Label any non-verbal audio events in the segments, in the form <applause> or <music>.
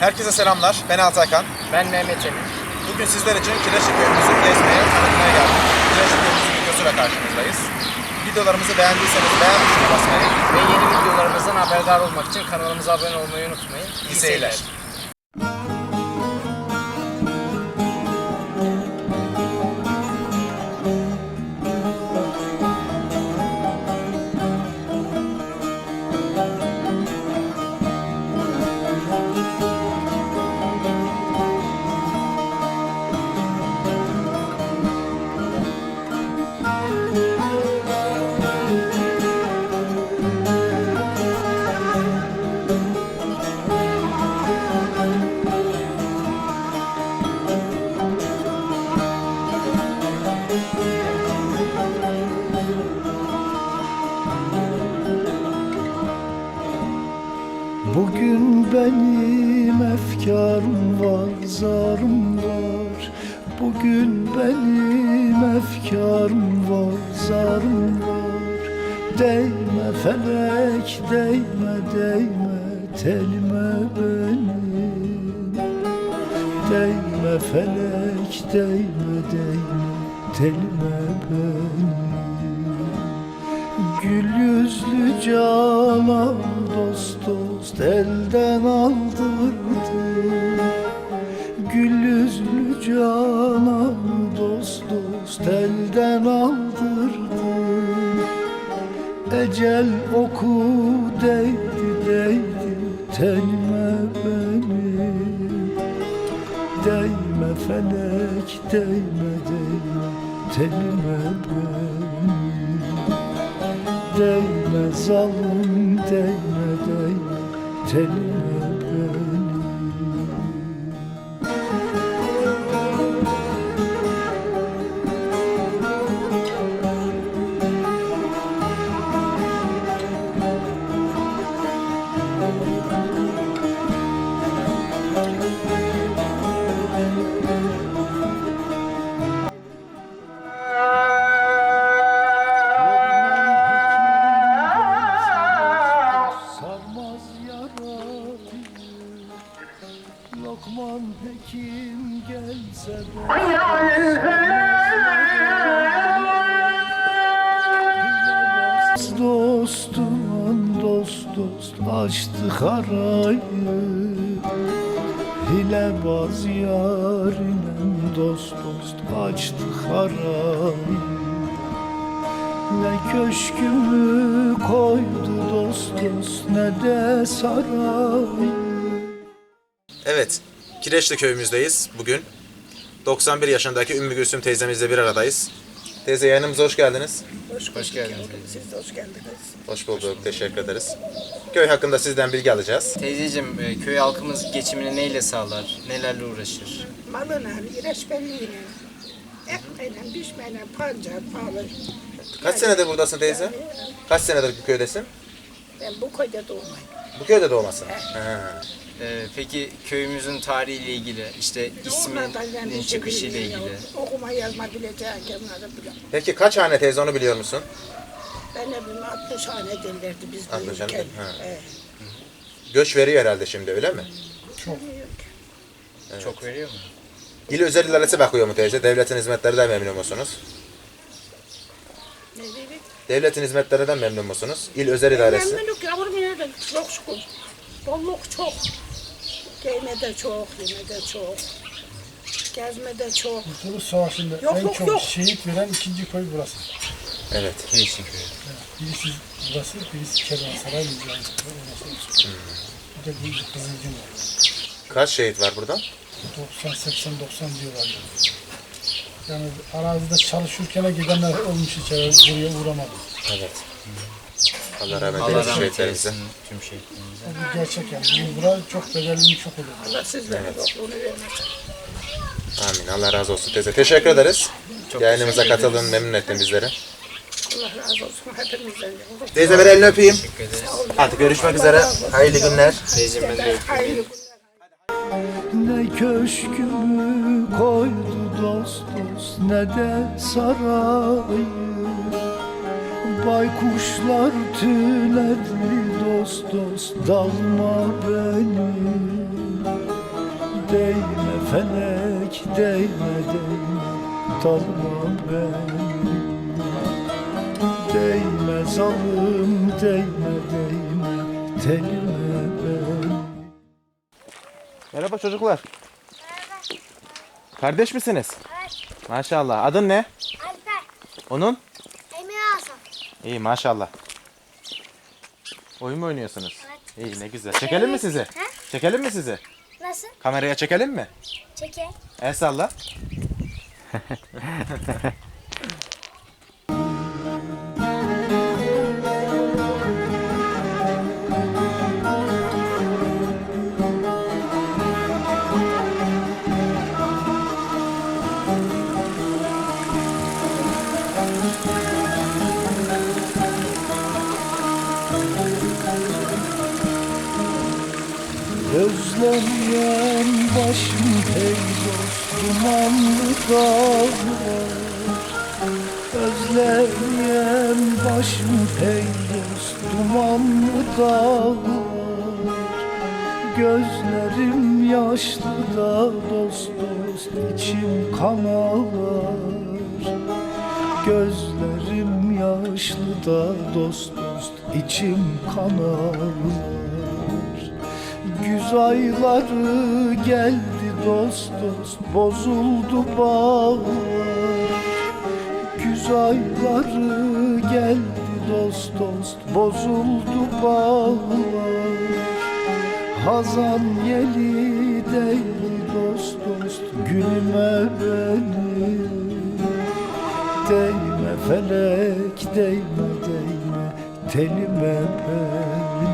Herkese selamlar. Ben Altaykan. Ben Mehmet Emin. Bugün sizler için Kireçli köyümüzü gezmeye, tanıtmaya geldik. Kireçli köyümüzün videosuyla karşınızdayız. Videolarımızı beğendiyseniz beğen tuşuna basmayı, Ve yeni videolarımızdan haberdar olmak için kanalımıza abone olmayı unutmayın. iyi seyirler. Bugün benim efkarım var, zarım var. Bugün benim efkarım var, zarım var. Değme felek, değme, değme telime benim Değme felek, değme, değme telime benim Gül yüzlü canan dost dost elden aldırdı. Gül yüzlü canan dost dost elden aldırdı. Ecel oku değdi değdi tenime benim Değme felek değme değme tenime benim Değme zalim değme değme telime Hilebaz yarinem dost dost açtı harayı ne köşkümü koydu dost dost ne de sarayı Evet, Kireçli köyümüzdeyiz bugün. 91 yaşındaki Ümmü Gülsüm teyzemizle bir aradayız. Teyze yayınımıza hoş geldiniz. Hoş geldiniz. Siz de hoş geldiniz. Hoş bulduk, teşekkür ederiz. Köy hakkında sizden bilgi alacağız. Teyzeciğim, e, köy halkımız geçimini neyle sağlar? Nelerle uğraşır? Malına, reçberliğine, ekmeğine, pişmeyle, pancar, pahalı. Kaç senedir buradasın teyze? Kaç senedir bu köydesin? Ben bu köyde doğmayım. Bu köyde doğmasın. Ha. E, peki köyümüzün tarihiyle ilgili, işte isminin işi çıkışıyla ilgili. Okuma yazma bileceğim kenarı bile. Peki kaç hane teyze onu biliyor musun? Ben evime 60 hane derlerdi biz 60 büyürken. hane, ha. Evet. Göç veriyor herhalde şimdi öyle mi? Çok veriyor mu? İl özel idaresi bakıyor mu teyze? Devletin hizmetlerinden memnun musunuz? Ne dedik? Devletin hizmetlerinden memnun musunuz? İl özel idaresi. Memnunluk yavrum de çok şükür. Bolluk çok. Giymede çok, yemede çok. Gezmede çok. Kurtuluş Savaşı'nda Yok, en yok, çok yok. şehit veren ikinci köy burası. Evet. Kireçli köyü. Birisi burası, birisi Kervansaray Mücahit. Orası Hmm. Bir de bir Kızılcım var. Kaç şehit var burada? 90, 80, 90 diyorlar. Yani arazide çalışırken gidenler olmuş içeri buraya uğramadı. Evet. Allah rahmet Allah eylesin rahmet şehitlerimize. eylesin tüm şehitlerimize. Bu gerçek yani. Bu Bura çok bedelini çok oluyor. Allah sizlere vermesin. Amin. Allah razı olsun teyze. Teşekkür ederiz. Çok Yayınımıza teşekkür katıldın, ederiz. memnun ettin bizleri. Allah razı olsun hepinizden. yavrum. Teyze ver elini öpeyim. Teşekkür ederiz. Hadi görüşmek üzere. Hayırlı günler. Teyzeciğim ben de öpeyim. Hayırlı günler. Ne köşkümü koydu dost dost ne de sarayı Baykuşlar tünedli dost dost dalma beni Değme felek değme değme Dalma beni Değme zalim değme değme Telime beni Merhaba çocuklar. Kardeş misiniz? Evet, Maşallah. Adın ne? Alper, Onun? İyi maşallah. Oyun mu oynuyorsunuz? Evet. İyi ne güzel. Çekelim mi sizi? He? Çekelim mi sizi? Nasıl? Kameraya çekelim mi? Çeke. El salla. <laughs> Özlemeyen başım hey dost dumanlı dağlar? Gözlerim yaşlı da dost dost içim kan ağlar Gözlerim yaşlı da dost dost içim kan ağlar Güz ayları geldi dost dost bozuldu bağlar. Güz ayları geldi dost dost bozuldu bağlar. Hazan yeli değil dost dost gülme benim Değme felek değme değme telime benim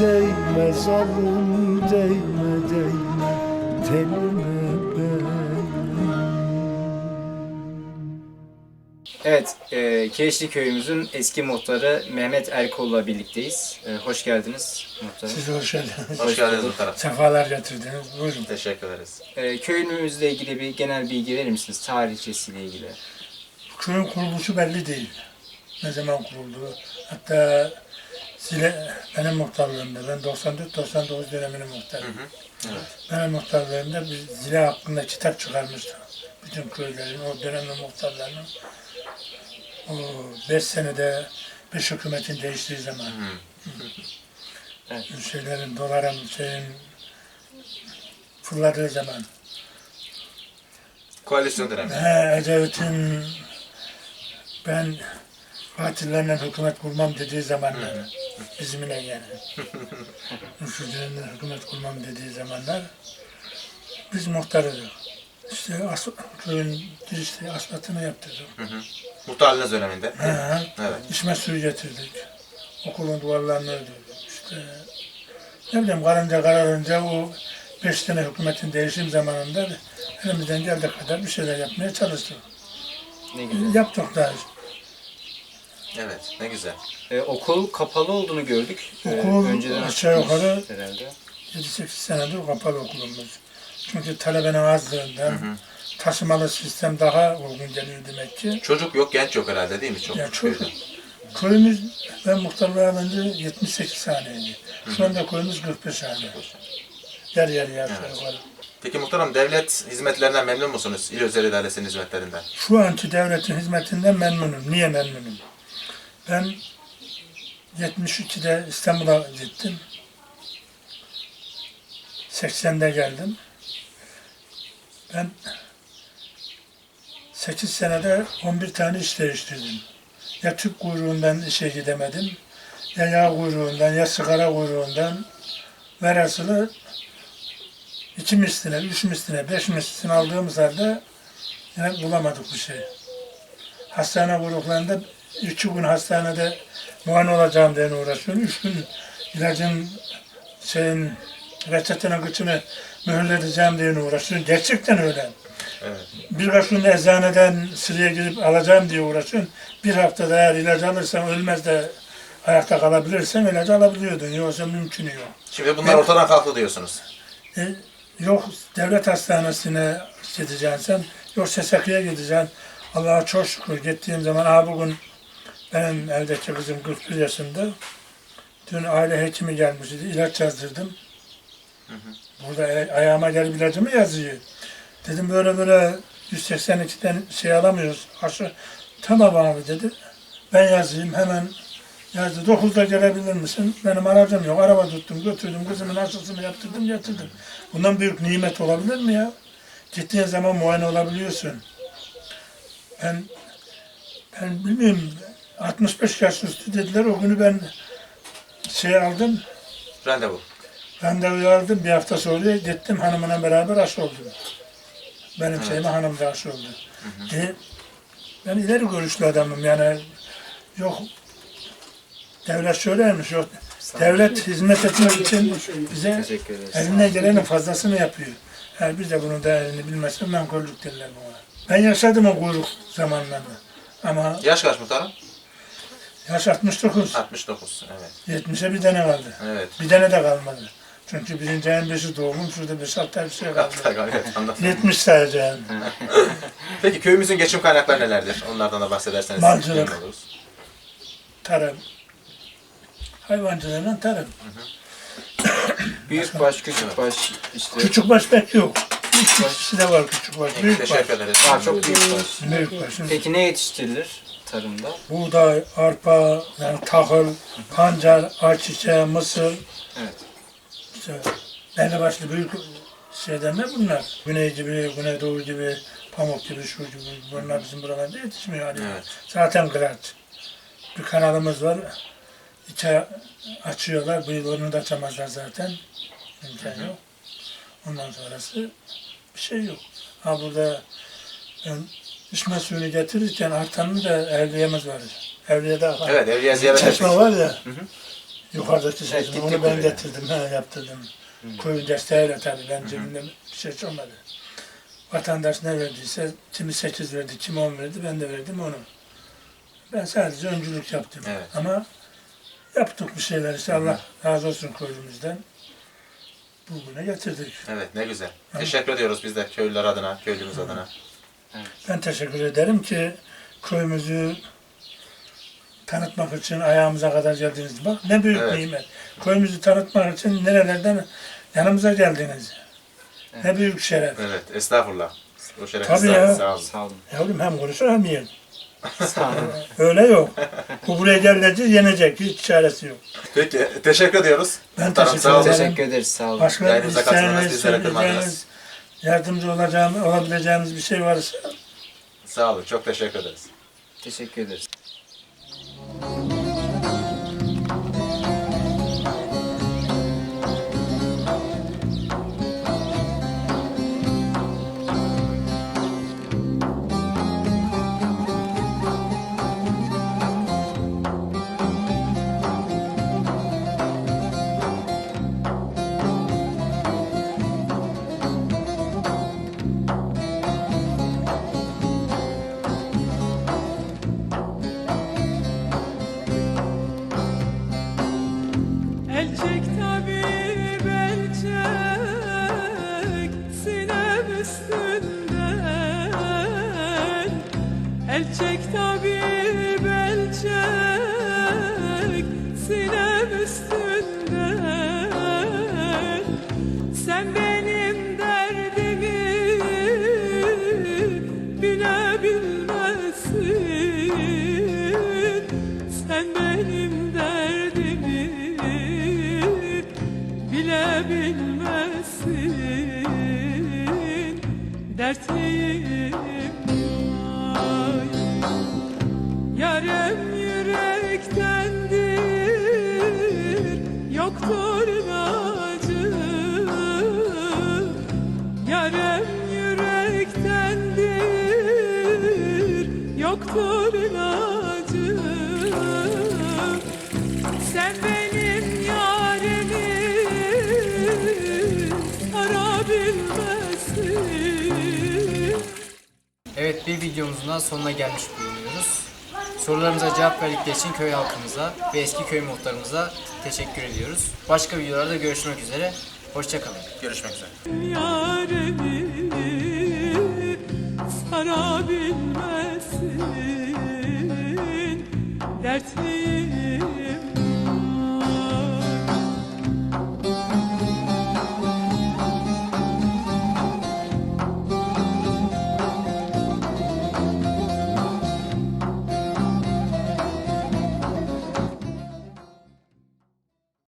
Değme zalim değme değme telime Evet, e, Kireçli köyümüzün eski muhtarı Mehmet Erkol'la birlikteyiz. E, hoş geldiniz muhtarım. Siz hoş geldiniz. Hoş geldiniz muhtarım. Sefalar getirdiniz. Buyurun. Teşekkür ederiz. E, köyümüzle ilgili bir genel bilgi verir misiniz? Tarihçesiyle ilgili. Köyün kuruluşu belli değil. Ne zaman kuruldu. Hatta Zile, benim muhtarlığımda, ben 94-99 döneminin muhtarıyım. Benim muhtarlığımda bir zile hakkında kitap çıkarmıştı. Bütün köylerin, o dönemin muhtarlarının. Beş senede beş hükümetin değiştiği zaman. Evet. Şeylerin, doların, şeyin fırladığı zaman. Koalisyon dönemi. He, Ecevit'in ben katillerle hükümet kurmam dediği zamanlar, bizimle yani. <laughs> Müşridilerle hükümet kurmam dediği zamanlar biz muhtarıydık. İşte as köyün girişte asfaltını yaptırdık. Muhtarlığınız döneminde. He. Evet. İçme suyu getirdik. Okulun duvarlarını ördük. İşte ne bileyim karınca kararınca o beş sene hükümetin değişim zamanında elimizden geldiği kadar bir şeyler yapmaya çalıştık. Ne güzel. Yaptık da Evet. Ne güzel. E, okul kapalı olduğunu gördük. E, Okul önceden aşağı açılmış yukarı herhalde. 7-8 senedir kapalı okulumuz. Çünkü talebenin azlığından taşımalı sistem daha uygun geliyor demek ki. Çocuk yok, genç yok herhalde değil mi? Çok Ya köyde. çok köyümüz ben muhtarlığa alınca 78 haneydi. Şu anda köyümüz 45 hane. Yer yer yer yukarı. Peki muhtarım devlet hizmetlerinden memnun musunuz? İl Özel İdaresi'nin hizmetlerinden. Şu anki devletin hizmetinden memnunum. Niye memnunum? Ben 72'de İstanbul'a gittim. 80'de geldim. Ben 8 senede 11 tane iş değiştirdim. Ya tüp kuyruğundan işe gidemedim, ya yağ kuyruğundan, ya sigara kuyruğundan. Velhasılı iki misline, üç misline, beş misline aldığımız halde yine bulamadık bir şey. Hastane kuyruklarında iki gün hastanede muayene olacağım diye uğraşıyorum. Üç gün ilacın şeyin reçetenin kıçını mühürleteceğim diye uğraşıyorum. Gerçekten öyle. Evet. Birkaç gün eczaneden sıraya girip alacağım diye uğraşıyorum. Bir haftada eğer ilacı alırsan ölmez de ayakta kalabilirsen ilacı alabiliyordun. Yoksa mümkün yok. Şimdi bunlar ortadan kalktı diyorsunuz. E, yok devlet hastanesine gideceksin sen, yok SSK'ya gideceksin. Allah'a çok şükür gittiğim zaman, aha bugün benim evdeki kızım 41 yaşında. Dün aile hekimi gelmişti, ilaç yazdırdım. Burada ay- ayağıma gelip ilacımı yazıyor. Dedim böyle böyle 182'den şey alamıyoruz. Aşı tamam abi dedi. Ben yazayım hemen yazdı. 9'da gelebilir misin? Benim aracım yok. Araba tuttum götürdüm. Kızımın aşısını yaptırdım getirdim. Bundan büyük nimet olabilir mi ya? Gittiğin zaman muayene olabiliyorsun. Ben ben bilmiyorum 65 yaş üstü dediler. O günü ben şey aldım. Randevu. Randevu aldım. Bir hafta sonra gittim hanımına beraber aşı oldum. Benim şeyime hanım da aşı oldu. E, ben ileri görüşlü adamım yani yok devlet şöyleymiş yok devlet hizmet etmek için bize eline gelenin fazlasını yapıyor. Yani biz de bunun değerini bilmezsek nankördük derler buna. Ben yaşadım o kuyruk zamanlarında. Ama Yaş kaç muhtarım? yaş 69, 69. Evet. 70'e bir tane kaldı. Evet. Bir tane de kalmadı. Çünkü birinci ayın beşi doğumum, şurada beş ay bir şey kaldı. evet anladım. 70 sayacağım. <laughs> Peki köyümüzün geçim kaynakları nelerdir? Onlardan da bahsederseniz. Memnun oluruz. Tarım. Hayvancılığıyla tarım. Büyük baş, küçük baş işte. Küçük baş pek yok. İkisi de var küçük baş. Büyük baş. teşekkür ederiz. Daha çok büyük baş. Büyük baş. Peki ne yetiştirilir tarımda? Buğday, arpa, yani tahıl, pancar, ayçiçeği, mısır. Evet. İşte belli başlı büyük şeyler ne bunlar? Güney gibi, Güneydoğu gibi, pamuk gibi, şu gibi. Bunlar bizim buralarda yetişmiyor. Yani. Evet. Zaten kıraç. Bir kanalımız var. Ay açıyorlar. Bu yıl onu da açamazlar zaten. İmkan yok. Ondan sonrası bir şey yok. Ha burada ben içme suyunu getirirken artanın da evliyemiz var. Evliye'de var. Evet evliya ziyaret. Çeşme var ya. Yukarıdaki gittik Onu ben getirdim. Ha, yaptırdım. Koyun desteğiyle tabii. Ben cebimde bir şey olmadı. Vatandaş ne verdiyse kimi 8 verdi, kimi 10 verdi. Ben de verdim onu. Ben sadece öncülük yaptım. Evet. Ama yaptık bir şeyler işte. Allah razı olsun köylümüzden. Bugüne getirdik. Evet ne güzel. Teşekkür ediyoruz biz de köylüler adına, köylümüz adına. Ben teşekkür ederim ki köyümüzü tanıtmak için ayağımıza kadar geldiniz. Bak ne büyük Evet. nimet. Köyümüzü tanıtmak için nerelerden yanımıza geldiniz. Ne büyük şeref. Evet estağfurullah. O şeref Tabii ya. Sağ olun. Sağ olun. Yavrum hem konuşur hem yer. Sağ olun. <laughs> Öyle yok. Bu buraya gelince yenecek. Hiç çaresi yok. Peki teşekkür ediyoruz. Ben Muhtarım, teşekkür ederim. Teşekkür ederiz. Sağ olun. Başka katıldınız, isteğiniz, söyleyeceğiniz, yardımcı olacağım, olabileceğimiz bir şey varsa Sağ olun. Çok teşekkür ederiz. Teşekkür ederiz. Dertliyim. Yürektendir Yoktur ilacı Yarem yürektendir Yoktur ilacı Sen benim bir videomuzun daha sonuna gelmiş bulunuyoruz. Sorularımıza cevap verdikleri için köy halkımıza ve eski köy muhtarımıza teşekkür ediyoruz. Başka videolarda görüşmek üzere. Hoşçakalın. Görüşmek üzere. yarimi sarabilmezsin Dertliyim